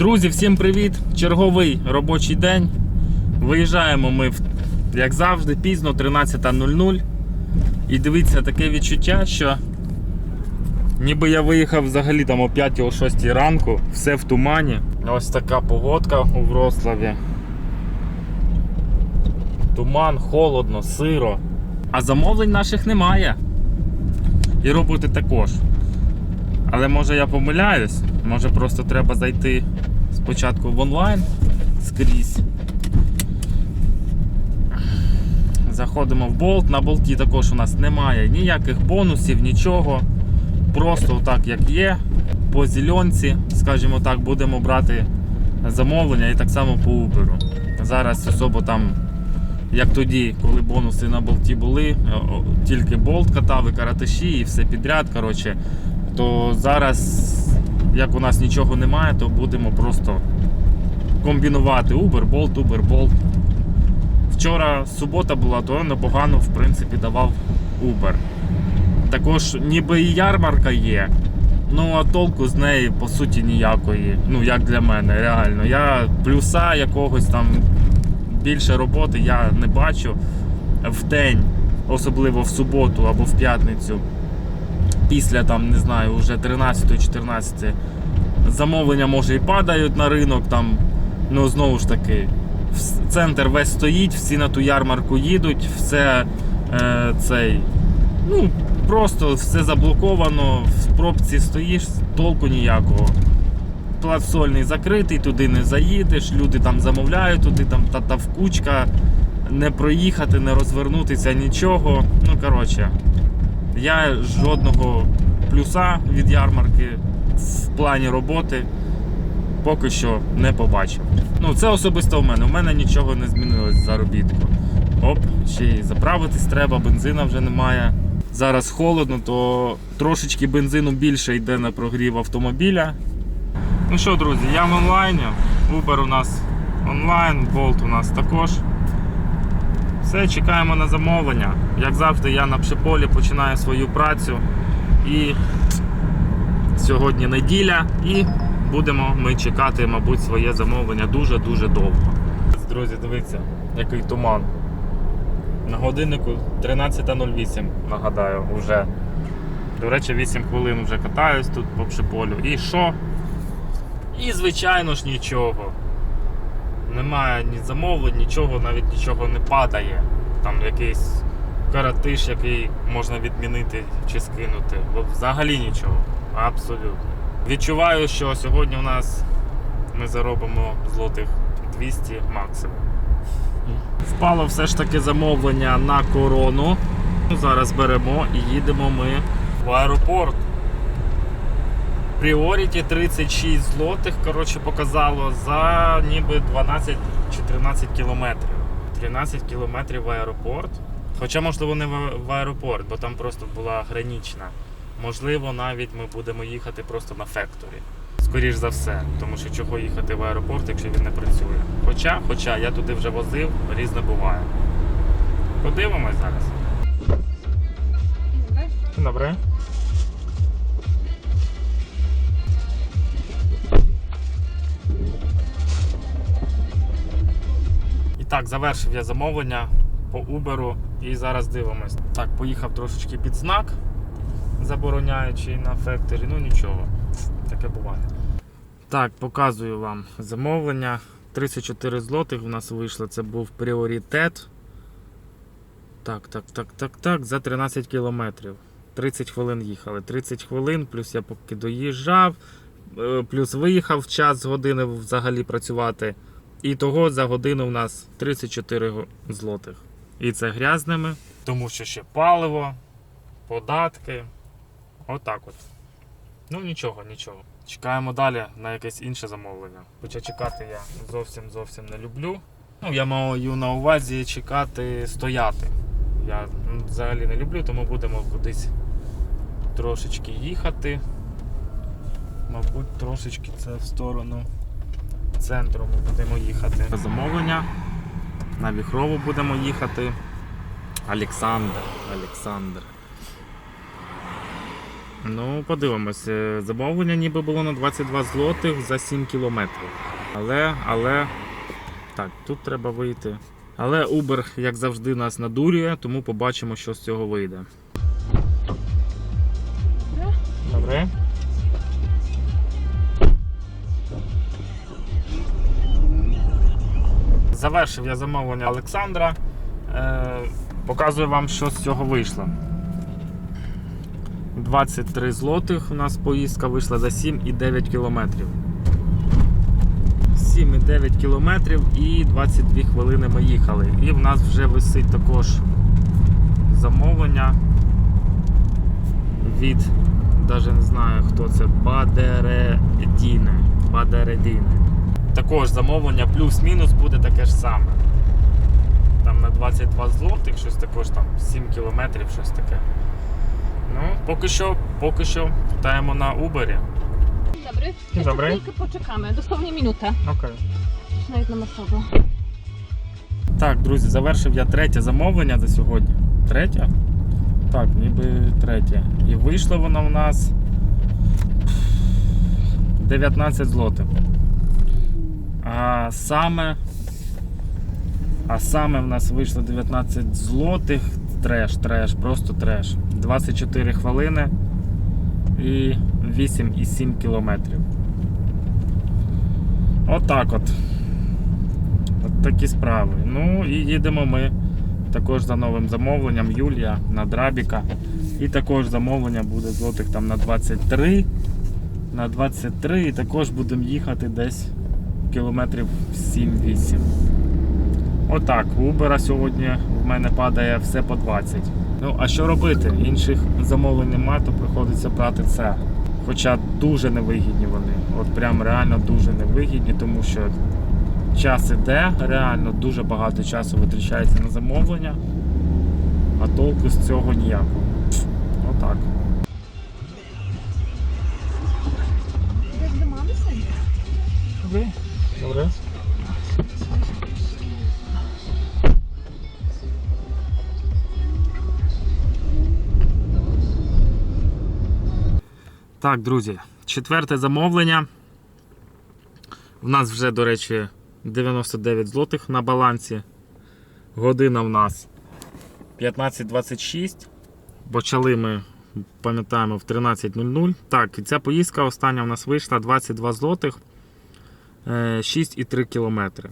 Друзі, всім привіт! Черговий робочий день. Виїжджаємо ми, як завжди, пізно, 13.00. І дивіться, таке відчуття, що ніби я виїхав взагалі там о 5 о 6 ранку, все в тумані. Ось така погодка у Вроцлаві. Туман, холодно, сиро. А замовлень наших немає. І роботи також. Але може я помиляюсь, може просто треба зайти спочатку в онлайн скрізь. Заходимо в болт. На болті також у нас немає ніяких бонусів, нічого. Просто так як є. По зеленці, скажімо так, будемо брати замовлення і так само по Uber. Зараз особо там, як тоді, коли бонуси на болті були, о, тільки болт катав і каратиші і все підряд. Коротше, то зараз, як у нас нічого немає, то будемо просто комбінувати Uber, Bolt, Uber, Bolt. Вчора субота була, то непогано в принципі давав Uber. Також ніби і ярмарка є. Ну а толку з неї по суті ніякої. Ну як для мене, реально. Я плюса якогось там більше роботи я не бачу в день, особливо в суботу або в п'ятницю після там, не знаю, вже 13-14 замовлення може і падають на ринок. Там, ну знову ж таки, центр весь стоїть, всі на ту ярмарку їдуть, все е, цей. Ну, просто все заблоковано, в пробці стоїш, толку ніякого. Плац сольний закритий, туди не заїдеш, люди там замовляють, туди там та, вкучка, не проїхати, не розвернутися, нічого. Ну, коротше, я жодного плюса від ярмарки в плані роботи поки що не побачив. Ну, це особисто в мене. У мене нічого не змінилось з заробітку. Оп, ще й заправитись треба, бензина вже немає. Зараз холодно, то трошечки бензину більше йде на прогрів автомобіля. Ну що, друзі, я в онлайні. Uber у нас онлайн, Bolt у нас також. Все, чекаємо на замовлення. Як завжди, я на пшеполі починаю свою працю. І сьогодні неділя, і будемо ми чекати, мабуть, своє замовлення дуже-дуже довго. Друзі, дивіться, який туман. На годиннику 13.08, нагадаю, вже. До речі, 8 хвилин вже катаюсь тут по пшеполю. І що? І, звичайно ж, нічого. Немає ні замовлень, нічого, навіть нічого не падає. Там якийсь каратиш, який можна відмінити чи скинути. Бо Взагалі нічого. Абсолютно. Відчуваю, що сьогодні у нас ми заробимо злотих 200 максимум. Впало все ж таки замовлення на корону. Зараз беремо і їдемо ми в аеропорт. Пріоріті 36 злотих, коротше, показало за ніби 12 чи 13 кілометрів. 13 кілометрів в аеропорт. Хоча, можливо, не в аеропорт, бо там просто була гранічна. Можливо, навіть ми будемо їхати просто на фекторі. Скоріш за все, тому що чого їхати в аеропорт, якщо він не працює. Хоча, хоча я туди вже возив, різне буває. Подивимось зараз. Добре. Так, завершив я замовлення по Uber і зараз дивимось. Так, поїхав трошечки під знак, забороняючи на фекторі, ну нічого, таке буває. Так, показую вам замовлення. 34 злотих в нас вийшло, це був пріоритет. Так, так, так, так, так, за 13 кілометрів. 30 хвилин їхали. 30 хвилин, плюс я поки доїжджав, е, плюс виїхав час з години взагалі працювати. І того за годину в нас 34 злотих. І це грязними, тому що ще паливо, податки. Отак от. Ну нічого, нічого. Чекаємо далі на якесь інше замовлення. Хоча чекати я зовсім зовсім не люблю. Ну, я маю на увазі чекати стояти. Я взагалі не люблю, тому будемо кудись трошечки їхати. Мабуть, трошечки це в сторону центру ми будемо їхати. Замовлення. На Віхрову будемо їхати. Олександр. Олександр. Ну, подивимось. Замовлення ніби було на 22 злотих за 7 кілометрів. Але, але. Так, тут треба вийти. Але Uber, як завжди, нас надурює, тому побачимо, що з цього вийде. Завершив я замовлення Олександра. Е, показую вам, що з цього вийшло. 23 злотих у нас поїздка вийшла за 7,9 кілометрів. 7,9 кілометрів і 22 хвилини ми їхали. І в нас вже висить також замовлення від, навіть не знаю хто це, Бадередіне. Бадередіне. Також замовлення плюс-мінус буде таке ж саме. Там на 22 злотих, щось також там 7 кілометрів, щось таке. Ну, поки що, поки що питаємо на Uber. Dzień dobry. Jeszcze dobry. chwilkę poczekamy, dosłownie minutę. Окей. Na jedną osobę. Так, друзі, завершив я третє замовлення за сьогодні. Третє? Так, ніби третє. І вийшло воно в нас 19 злотих. А саме. А саме в нас вийшло 19 злотих. Треш, треш, просто треш. 24 хвилини і 8,7 кілометрів. Отак от. От такі справи. Ну і їдемо ми також за новим замовленням Юлія на Драбіка. І також замовлення буде злотих там на 23. На 23 і також будемо їхати десь кілометрів 7-8. Отак, у Uber сьогодні в мене падає все по 20. Ну, а що робити? Інших замовлень немає, то приходиться брати це. Хоча дуже невигідні вони. От прям реально дуже невигідні, тому що час іде, реально дуже багато часу витрачається на замовлення, а толку з цього ніякого. Отак. Jak Так, друзі, четверте замовлення. У нас вже, до речі, 99 злотих на балансі. Година в нас 15.26. Почали ми, пам'ятаємо, в 13.00. Так, і ця поїздка остання у нас вийшла 22 злотих. е, 6,3 кілометри.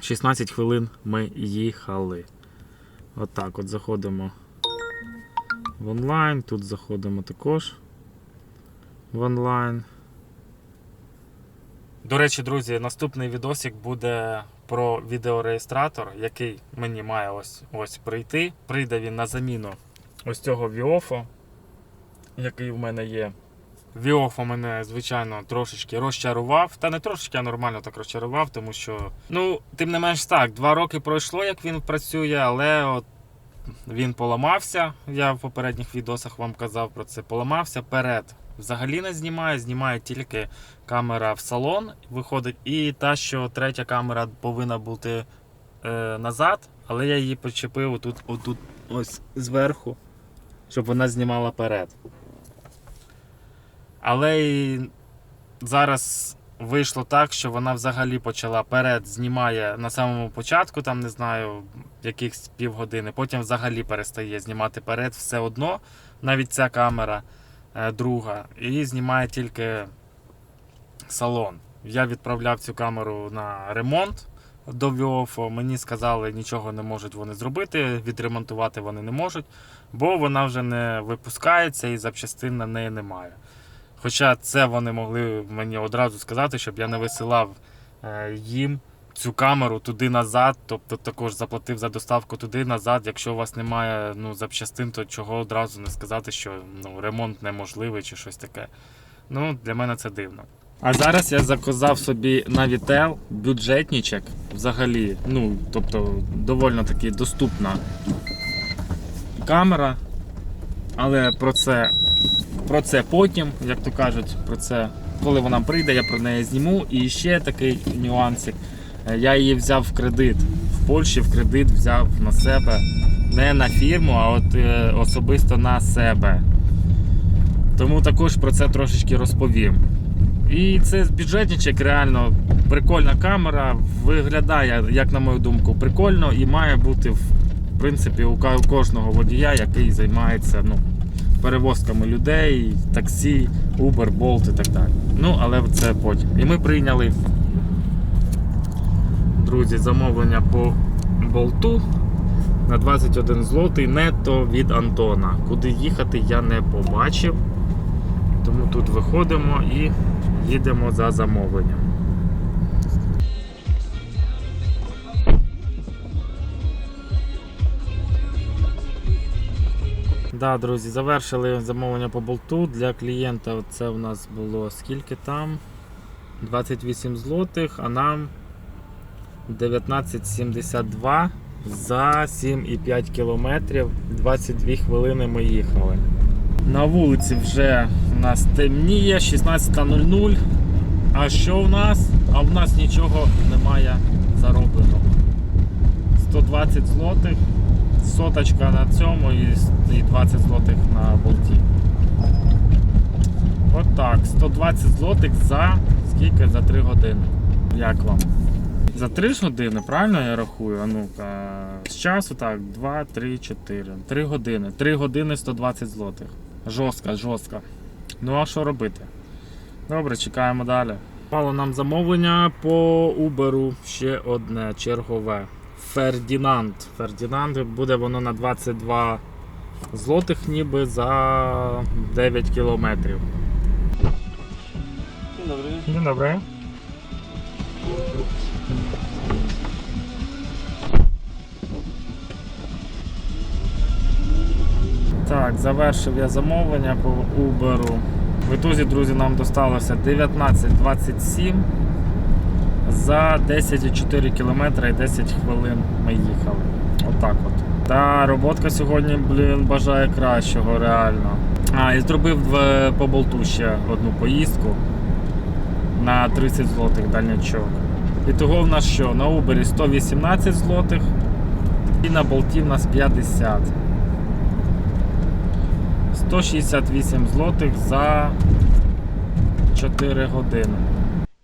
16 хвилин ми їхали. Отак от заходимо в онлайн. Тут заходимо також в онлайн. До речі, друзі, наступний відосик буде про відеореєстратор, який мені має ось ось прийти. Прийде він на заміну ось цього Віофо, який в мене є. Віофо мене, звичайно, трошечки розчарував. Та не трошечки, а нормально так розчарував, тому що, ну, тим не менш так, два роки пройшло, як він працює, але от він поламався. Я в попередніх відосах вам казав про це. Поламався перед. Взагалі не знімає, знімає тільки камера в салон, виходить, і та, що третя камера повинна бути е, назад, але я її почепив отут, отут ось зверху, щоб вона знімала перед. Але і зараз вийшло так, що вона взагалі почала перед знімає на самому початку, там не знаю, якихось півгодини, потім взагалі перестає знімати перед все одно, навіть ця камера друга, і знімає тільки салон. Я відправляв цю камеру на ремонт до Віофо. Мені сказали, нічого не можуть вони зробити, відремонтувати вони не можуть, бо вона вже не випускається і запчастин на неї немає. Хоча це вони могли мені одразу сказати, щоб я не висилав е, їм цю камеру туди назад, тобто також заплатив за доставку туди назад. Якщо у вас немає ну, запчастин, то чого одразу не сказати, що ну, ремонт неможливий чи щось таке. Ну, для мене це дивно. А зараз я заказав собі на Vitel бюджетничок взагалі. Ну, тобто, доволі таки доступна камера. Але про це, про це потім, як то кажуть, про це, коли вона прийде, я про неї зніму. І ще такий нюансик. Е, Я її взяв в кредит. В Польщі в кредит взяв на себе. Не на фірму, а от е, особисто на себе. Тому також про це трошечки розповім. І це бюджетничок, реально прикольна камера, виглядає, як на мою думку, прикольно і має бути в принципі у кожного водія, який займається ну, перевозками людей, таксі, Uber, Bolt і так далі. Ну, але це потім. І ми прийняли, друзі, замовлення по болту на 21 злотий нетто від Антона. Куди їхати я не побачив. Тому тут виходимо і їдемо за замовленням. Да, друзі, завершили замовлення по болту. Для клієнта це у нас було скільки там? 28 злотих, а нам 19,72 за 7,5 кілометрів. 22 хвилини ми їхали. На вулиці вже у нас темніє, 16.00. А що в нас? А в нас нічого немає заробленого. 120 злотих, соточка на цьому і і 20 злотих на болті. От так, 120 злотих за скільки? За 3 години. Як вам? За 3 години, правильно я рахую? А ну-ка, з часу так, 2, 3, 4. 3 години. 3 години 120 злотих. Жорстко, жорстко. Ну а що робити? Добре, чекаємо далі. Пало нам замовлення по Uber ще одне чергове. Фердінанд. Фердінанд буде воно на 22 злотих ніби за 9 кілометрів. Dzień dobry. Так, завершив я замовлення по Uber. В ітозі, друзі, нам досталося 19.27 за 10,4 км і 10 хвилин ми їхали. Отак от. Та роботка сьогодні, блін, бажає кращого, реально. А, і зробив е, по болту ще одну поїздку на 30 злотих дальнячок. І того в нас що? На Uber 118 злотих і на болті в нас 50. 168 злотих за 4 години.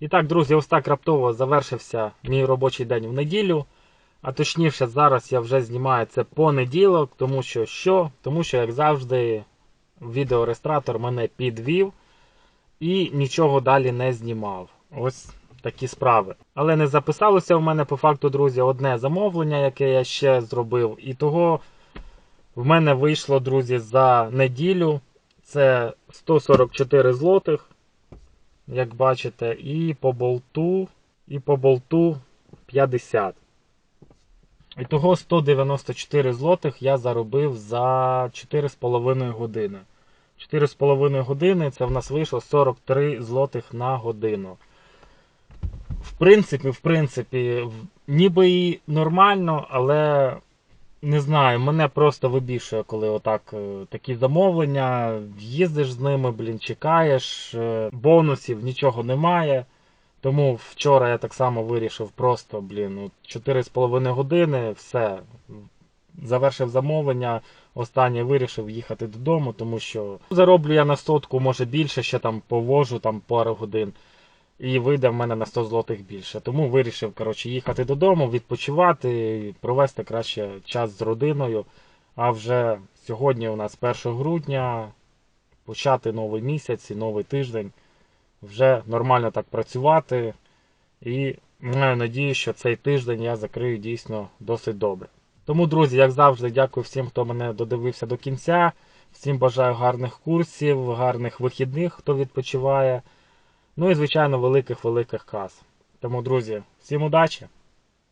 І так, друзі, ось так раптово завершився мій робочий день в неділю. А точніше, зараз я вже знімаю це понеділок, тому що що? Тому що, як завжди, відеореєстратор мене підвів і нічого далі не знімав. Ось такі справи. Але не записалося в мене по факту, друзі, одне замовлення, яке я ще зробив. І того в мене вийшло, друзі, за неділю. Це 144 злотих, як бачите, і по болту, і по болту 50. І того 194 злотих я заробив за 4,5 години. 4,5 години це в нас вийшло 43 злотих на годину. В принципі, в принципі, ніби і нормально, але не знаю, мене просто вибішує, коли отак е, такі замовлення, їздиш з ними, блін, чекаєш, е, бонусів нічого немає. Тому вчора я так само вирішив просто, блін, от 4,5 години, все. Завершив замовлення, останнє вирішив їхати додому, тому що зароблю я на сотку, може більше, ще там повожу там пару годин. І вийде в мене на 100 злотих більше. Тому вирішив коротше, їхати додому, відпочивати, провести краще час з родиною. А вже сьогодні у нас 1 грудня, почати новий місяць і новий тиждень. Вже нормально так працювати. І маю надію, що цей тиждень я закрию дійсно досить добре. Тому, друзі, як завжди, дякую всім, хто мене додивився до кінця. Всім бажаю гарних курсів, гарних вихідних, хто відпочиває. Ну і, звичайно, великих-великих каз. Тому, друзі, всім удачі!